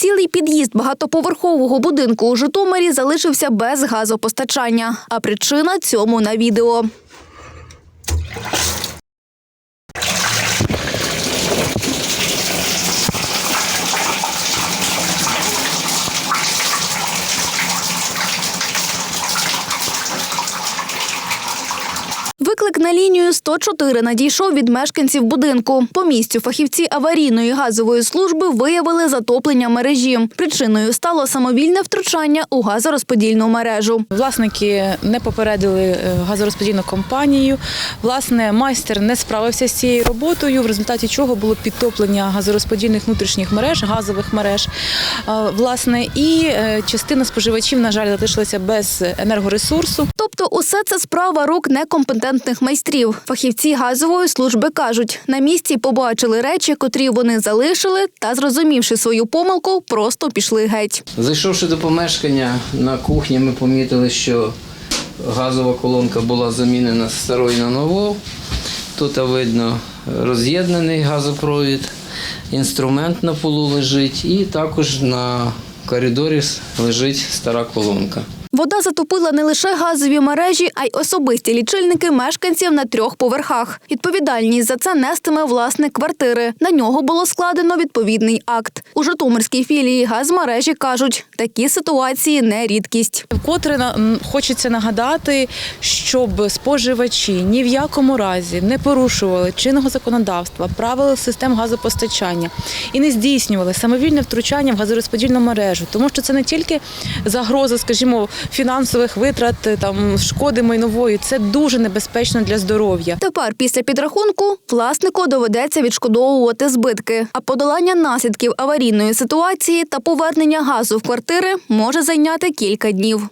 Цілий під'їзд багатоповерхового будинку у Житомирі залишився без газопостачання. А причина цьому на відео. Виклик на лінію 104 надійшов від мешканців будинку. По місцю фахівці аварійної газової служби виявили затоплення мережі. Причиною стало самовільне втручання у газорозподільну мережу. Власники не попередили е, газорозподільну компанію. Власне, майстер не справився з цією роботою, в результаті чого було підтоплення газорозподільних внутрішніх мереж, газових мереж. Власне, і е, частина споживачів, на жаль, залишилася без енергоресурсу. Тобто, усе це справа рук некомпетентних майстрів. Фахівці газової служби кажуть, на місці побачили речі, котрі вони залишили, та зрозумівши свою помилку, просто пішли геть. Зайшовши до помешкання на кухні, ми помітили, що газова колонка була замінена з старої на нову. Тут видно роз'єднаний газопровід, інструмент на полу лежить, і також на коридорі лежить стара колонка. Вода затопила не лише газові мережі, а й особисті лічильники мешканців на трьох поверхах. Відповідальність за це нестиме власник квартири. На нього було складено відповідний акт. У Житомирській філії газмережі кажуть, такі ситуації не рідкість. Вкотре хочеться нагадати, щоб споживачі ні в якому разі не порушували чинного законодавства, правил систем газопостачання і не здійснювали самовільне втручання в газорозподільну мережу, тому що це не тільки загроза, скажімо, фінансових витрат, е, там шкоди майнової, це дуже небезпечно для здоров'я. Тепер після підрахунку власнику доведеться відшкодовувати збитки. А подолання наслідків аварійної ситуації та повернення газу в квартири може зайняти кілька днів.